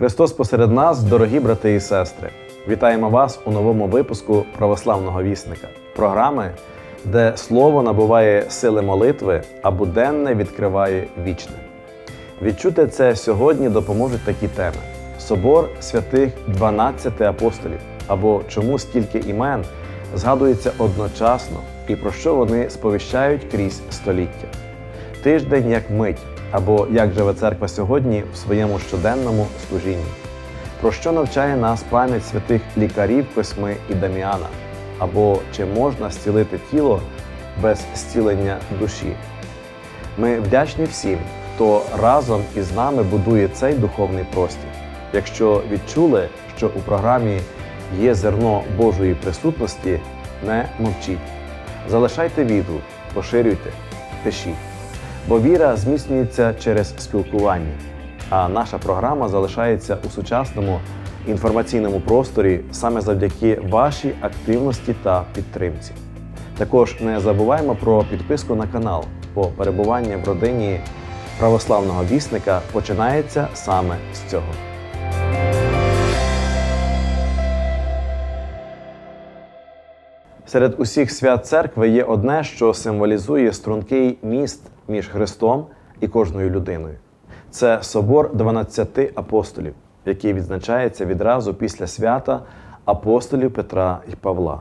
Христос посеред нас, дорогі брати і сестри. Вітаємо вас у новому випуску православного вісника, програми, де слово набуває сили молитви, а буденне відкриває вічне. Відчути це сьогодні допоможуть такі теми: Собор святих 12 апостолів, або чому стільки імен згадується одночасно і про що вони сповіщають крізь століття. Тиждень як мить, або як живе церква сьогодні в своєму щоденному служінні. Про що навчає нас пам'ять святих лікарів Косьми і Даміана, або чи можна зцілити тіло без зцілення душі. Ми вдячні всім, хто разом із нами будує цей духовний простір. Якщо відчули, що у програмі є зерно Божої присутності, не мовчіть. Залишайте відгук, поширюйте, пишіть. Бо віра зміцнюється через спілкування, а наша програма залишається у сучасному інформаційному просторі саме завдяки вашій активності та підтримці. Також не забуваємо про підписку на канал, бо перебування в родині православного вісника починається саме з цього. Серед усіх свят церкви є одне, що символізує стрункий міст між Христом і кожною людиною. Це собор 12 апостолів, який відзначається відразу після свята апостолів Петра і Павла.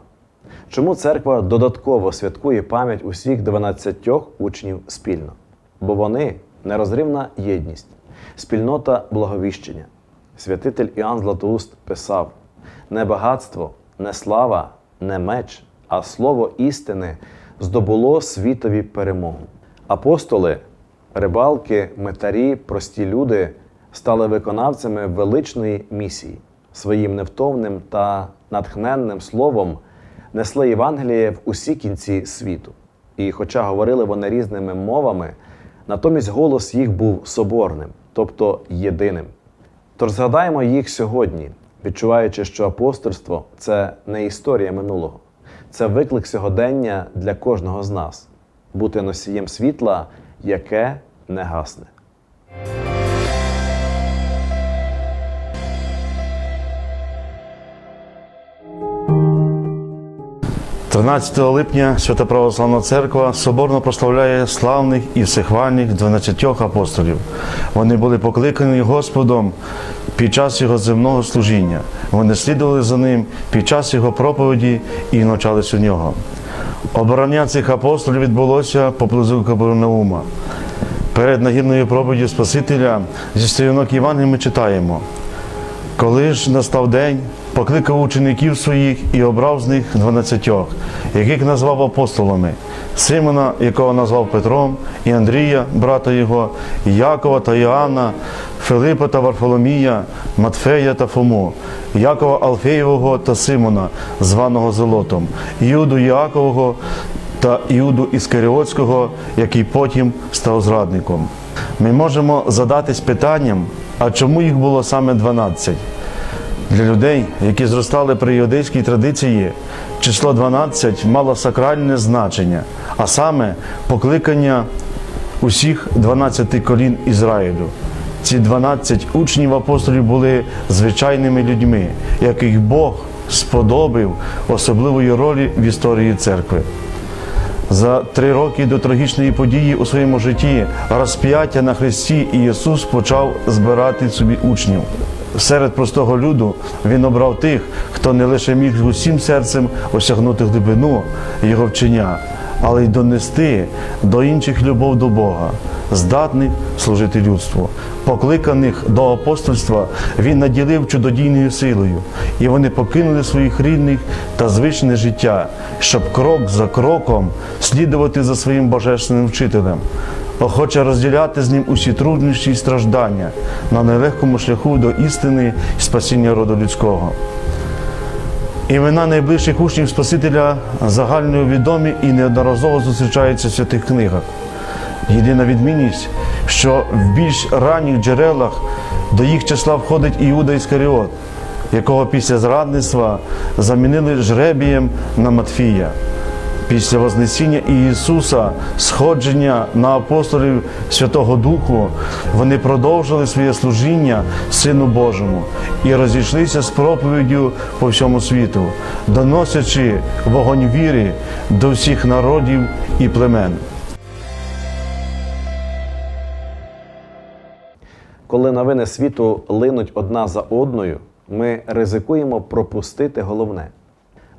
Чому церква додатково святкує пам'ять усіх 12 учнів спільно? Бо вони нерозривна єдність, спільнота благовіщення. Святитель Іоанн Златоуст писав: не багатство, не слава, не меч, а слово істини здобуло світові перемогу. Апостоли, рибалки, метарі, прості люди стали виконавцями величної місії. Своїм невтовним та натхненним словом несли Євангеліє в усі кінці світу. І, хоча говорили вони різними мовами, натомість голос їх був соборним, тобто єдиним. Тож згадаємо їх сьогодні, відчуваючи, що апостольство це не історія минулого, це виклик сьогодення для кожного з нас бути носієм світла, яке не гасне. 13 липня Свята Православна Церква соборно прославляє славних і всехвальних 12 апостолів. Вони були покликані Господом під час його земного служіння. Вони слідували за ним під час його проповіді і навчались у нього. Оборання цих апостолів відбулося поблизу Кабернаума. Перед нагірною проповіддю Спасителя зі сторінок Євангелії ми читаємо. Коли ж настав день, покликав учеників своїх і обрав з них дванадцятьох, яких назвав апостолами, Симона, якого назвав Петром, і Андрія, брата його, і Якова та Іоанна, Филипа та Варфоломія, Матфея та Фому, Якова Алфеєвого та Симона, званого Золотом, Іуду Якового та Іуду Іскаріотського, який потім став зрадником. Ми можемо задатись питанням, а чому їх було саме 12? Для людей, які зростали при іудейській традиції, число 12 мало сакральне значення, а саме покликання усіх 12 колін Ізраїлю. Ці 12 учнів апостолів були звичайними людьми, яких Бог сподобив особливої ролі в історії церкви. За три роки до трагічної події у своєму житті розп'яття на Христі Ісус почав збирати собі учнів. Серед простого люду він обрав тих, хто не лише міг усім серцем осягнути глибину його вчення, але й донести до інших любов до Бога, здатних служити людству. Покликаних до апостольства він наділив чудодійною силою, і вони покинули своїх рідних та звичне життя, щоб крок за кроком слідувати за своїм божественним вчителем охоче розділяти з ним усі труднощі і страждання на нелегкому шляху до істини і спасіння роду людського. Імена найближчих учнів Спасителя загально відомі і неодноразово зустрічаються в святих книгах. Єдина відмінність, що в більш ранніх джерелах до їх числа входить Іуда Іскаріот, якого після зрадництва замінили жребієм на Матфія. Після Вознесіння Ісуса, сходження на апостолів Святого Духу, вони продовжили своє служіння Сину Божому і розійшлися з проповіддю по всьому світу, доносячи вогонь віри до всіх народів і племен. Коли новини світу линуть одна за одною, ми ризикуємо пропустити головне.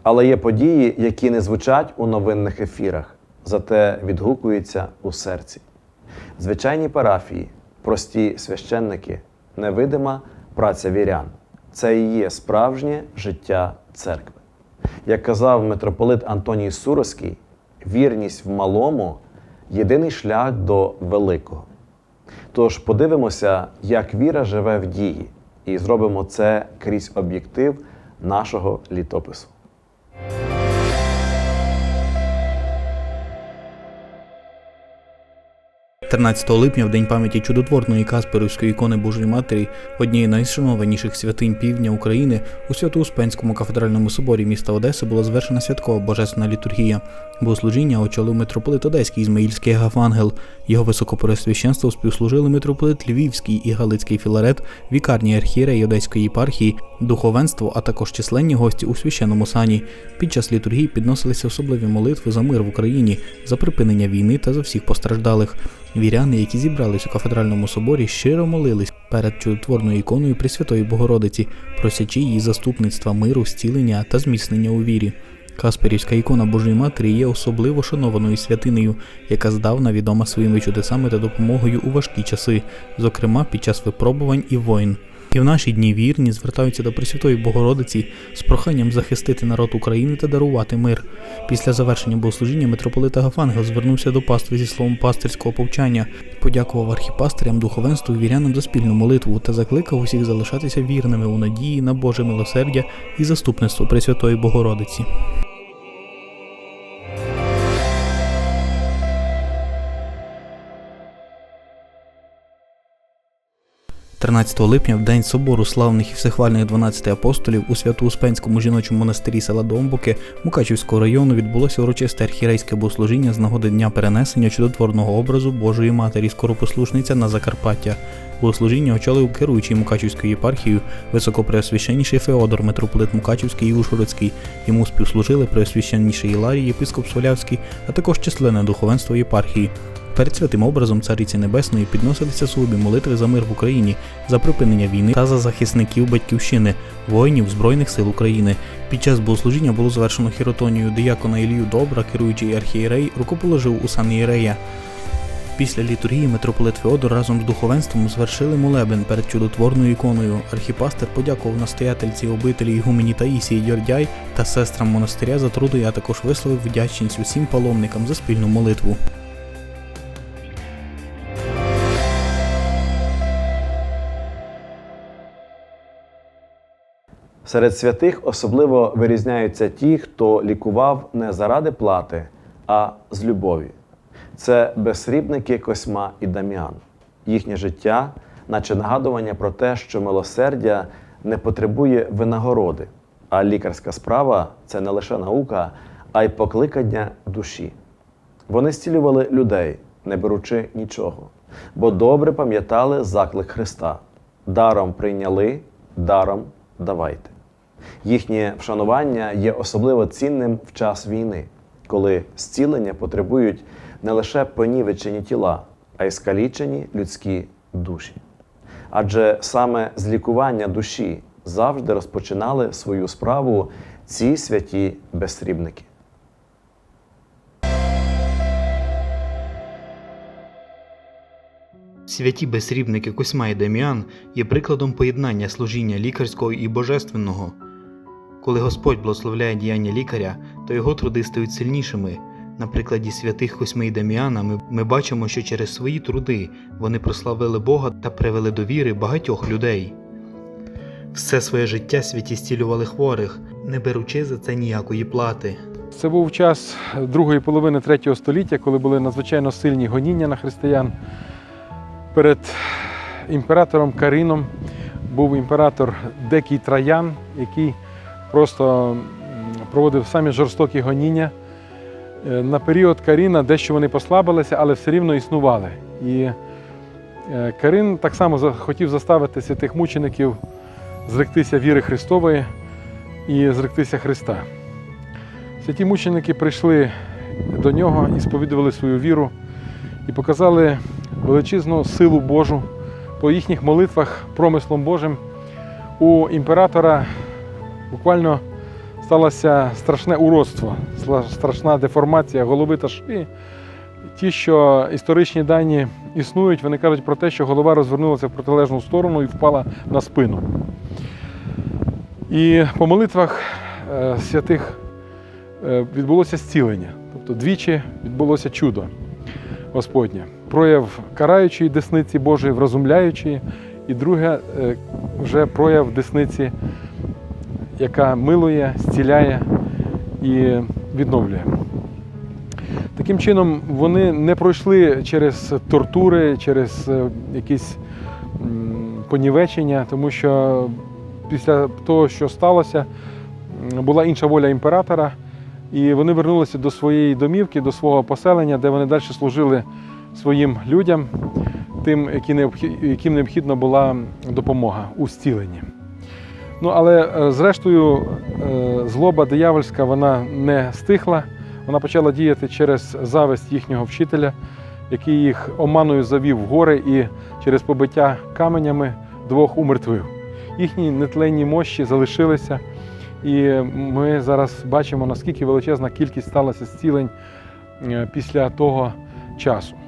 Але є події, які не звучать у новинних ефірах, зате відгукуються у серці. Звичайні парафії, прості священники, невидима праця вірян це і є справжнє життя церкви. Як казав митрополит Антоній Суровський, вірність в малому єдиний шлях до великого. Тож подивимося, як віра живе в дії, і зробимо це крізь об'єктив нашого літопису. – 13 липня, в день пам'яті чудотворної Касперівської ікони Божої Матері, однієї з найшанованіших святинь півдня України, у Свято-Успенському кафедральному соборі міста Одеси була звершена святкова божественна літургія. Богослужіння очолив митрополит Одеський Ізмаїльський Гафангел. Його високопресвященство співслужили митрополит Львівський і Галицький Філарет, вікарні архієреї Одеської єпархії, духовенство, а також численні гості у священному сані. Під час літургії підносилися особливі молитви за мир в Україні, за припинення війни та за всіх постраждалих. Віряни, які зібрались у кафедральному соборі, щиро молились перед чудотворною іконою Пресвятої Богородиці, просячи її заступництва миру, зцілення та зміцнення у вірі. Касперівська ікона Божої Матері є особливо шанованою святинею, яка здавна відома своїми чудесами та допомогою у важкі часи, зокрема під час випробувань і воїн. І в наші дні вірні звертаються до Пресвятої Богородиці з проханням захистити народ України та дарувати мир. Після завершення богослужіння митрополита Гафангел звернувся до пастви зі словом пастирського повчання, подякував архіпастирям, духовенству і вірянам за спільну молитву та закликав усіх залишатися вірними у надії на Боже милосердя і заступництво Пресвятої Богородиці. 13 липня, в день собору славних і всехвальних 12 апостолів у Свято-Успенському жіночому монастирі села Домбуки Мукачівського району відбулося урочисте архірейське богослужіння з нагоди дня перенесення чудотворного образу Божої Матері скоропослушниця на Закарпаття. Богослужіння очолив керуючий Мукачівською єпархією високопреосвященніший Феодор, митрополит Мукачівський і Ушгородський. Йому співслужили преосвященніший Іларій, єпископ Свалявський, а також численне духовенство єпархії. Перед святим образом Цариці Небесної підносилися слуби молитви за мир в Україні, за припинення війни та за захисників батьківщини, воїнів Збройних сил України. Під час богослужіння було завершено хіротонію диякона Ілію Добра, керуючий архієрей, рукоположив у сан Ієрея. Після літургії митрополит Феодор разом з духовенством звершили молебен перед чудотворною іконою. Архіпастер подякував настоятельці обителі Ігумені Таїсії Йордяй та сестрам монастиря за труди, а також висловив вдячність усім паломникам за спільну молитву. Серед святих особливо вирізняються ті, хто лікував не заради плати, а з любові. Це безсрібники Косьма і Дам'ян. Їхнє життя, наче нагадування про те, що милосердя не потребує винагороди, а лікарська справа це не лише наука, а й покликання душі. Вони зцілювали людей, не беручи нічого, бо добре пам'ятали заклик Христа: даром прийняли, даром давайте. Їхнє вшанування є особливо цінним в час війни, коли зцілення потребують не лише понівечені тіла, а й скалічені людські душі. Адже саме з лікування душі завжди розпочинали свою справу ці святі безсрібники. Святі безсрібники Косьма і Деміан є прикладом поєднання служіння лікарського і божественного. Коли Господь благословляє діяння лікаря, то його труди стають сильнішими. На прикладі святих Косьми і Деміана ми, ми бачимо, що через свої труди вони прославили Бога та привели до віри багатьох людей. Все своє життя святі зцілювали хворих, не беручи за це ніякої плати. Це був час другої половини третього століття, коли були надзвичайно сильні гоніння на християн. Перед імператором Карином був імператор Декій Траян, який просто проводив самі жорстокі гоніння Е, На період Каріна дещо вони послабилися, але все рівно існували. І е, Карин так само хотів заставити святих мучеників зректися віри Христової і зректися Христа. Святі мученики прийшли до нього і сповідували свою віру і показали величезну силу Божу по їхніх молитвах промислом Божим. У імператора буквально сталося страшне уродство, страшна деформація голови та шиї. Ті, що історичні дані існують, вони кажуть про те, що голова розвернулася в протилежну сторону і впала на спину. І по молитвах е, святих е, відбулося зцілення. Тобто двічі відбулося чудо Господнє. Прояв караючої десниці Божої, вразумляючої, і друге е, вже прояв десниці, яка милує, зціляє і відновлює. Таким чином, вони не пройшли через тортури, через е, якісь понівечення, тому що після того, що сталося, була інша воля імператора, і вони вернулися до своєї домівки, до свого поселення, де вони далі служили своїм людям, тим, яким необхідна була допомога у зціленні. Ну, але е, зрештою, е, злоба диявольська вона не стихла. Вона почала діяти через зависть їхнього вчителя, який їх оманою завів в гори і через побиття каменями двох умертвив. Їхні нетленні мощі залишилися, і ми зараз бачимо, наскільки величезна кількість сталася зцілень е, після того часу.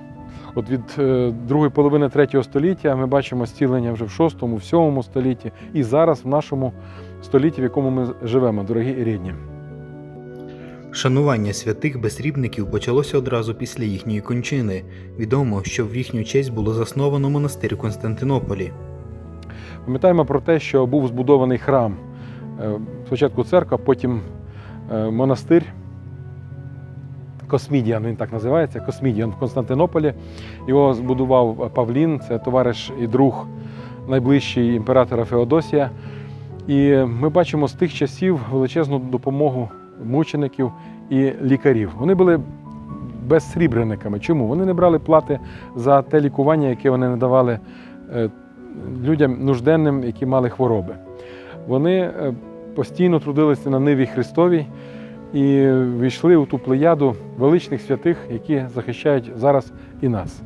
От від е, другої половини третього століття ми бачимо зцілення вже в шостому, в сьомому столітті і зараз в нашому столітті, в якому ми живемо, дорогі і рідні. Шанування святих безсрібників почалося одразу після їхньої кончини. Відомо, що в їхню честь було засновано монастир у Константинополі. Пам'ятаємо про те, що був збудований храм. Е, Спочатку церква, потім е, монастир. Космідіан, він так називається, Космідіан в Константинополі. Його збудував Павлін, це товариш і друг найближчий імператора Феодосія. І ми бачимо з тих часів величезну допомогу мучеників і лікарів. Вони були безсрібрениками. Чому? Вони не брали плати за те лікування, яке вони надавали е, людям нужденним, які мали хвороби. Вони е, постійно трудилися на ниві Христовій і війшли у ту плеяду величних святих, які захищають зараз і нас.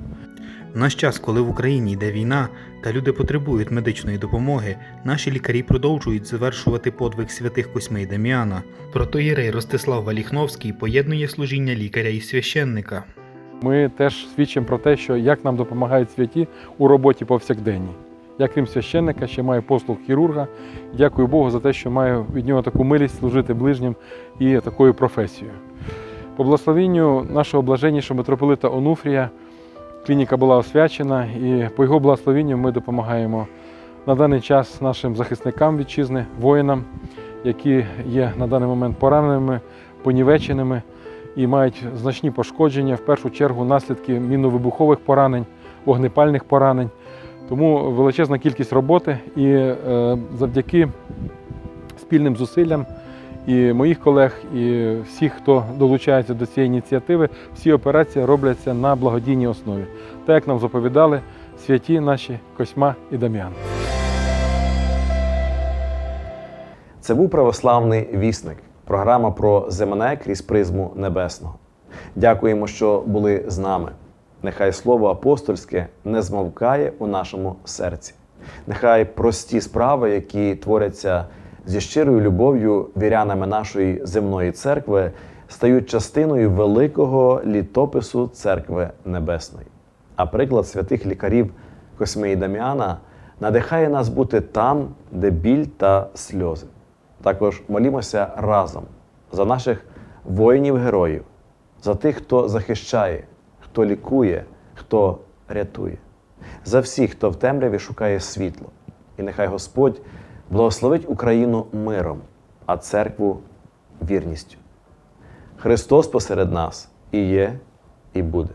В наш час, коли в Україні йде війна та люди потребують медичної допомоги, наші лікарі продовжують завершувати подвиг святих Косьми і Дем'яна. Протоєрей Ростислав Валіхновський поєднує служіння лікаря і священника. Ми теж свідчимо про те, що як нам допомагають святі у роботі повсякденній. Я, крім священника, ще маю послуг хірурга. Дякую Богу за те, що маю від нього таку милість служити ближнім і такою професією. По благословенню нашого блаженнішого митрополита Онуфрія клініка була освячена, і по його благословенню ми допомагаємо на даний час нашим захисникам вітчизни, воїнам, які є на даний момент пораненими, понівеченими і мають значні пошкодження, в першу чергу наслідки мінно-вибухових поранень, вогнепальних поранень. Тому величезна кількість роботи і е, завдяки спільним зусиллям і моїх колег, і всіх, хто долучається до цієї ініціативи, всі операції робляться на благодійній основі, так як нам заповідали святі наші Косьма і Дам'ян. Це був православний вісник, програма про земне крізь призму небесного. Дякуємо, що були з нами. Нехай слово апостольське не змовкає у нашому серці. Нехай прості справи, які творяться зі щирою любов'ю вірянами нашої земної церкви, стають частиною великого літопису церкви Небесної. А приклад святих лікарів Косми і Дам'яна надихає нас бути там, де біль та сльози. Також молімося разом за наших воїнів-героїв, за тих, хто захищає, хто лікує, хто рятує, за всіх, хто в темряві шукає світло. І нехай Господь благословить Україну миром, а церкву вірністю. Христос посеред нас і є, і буде.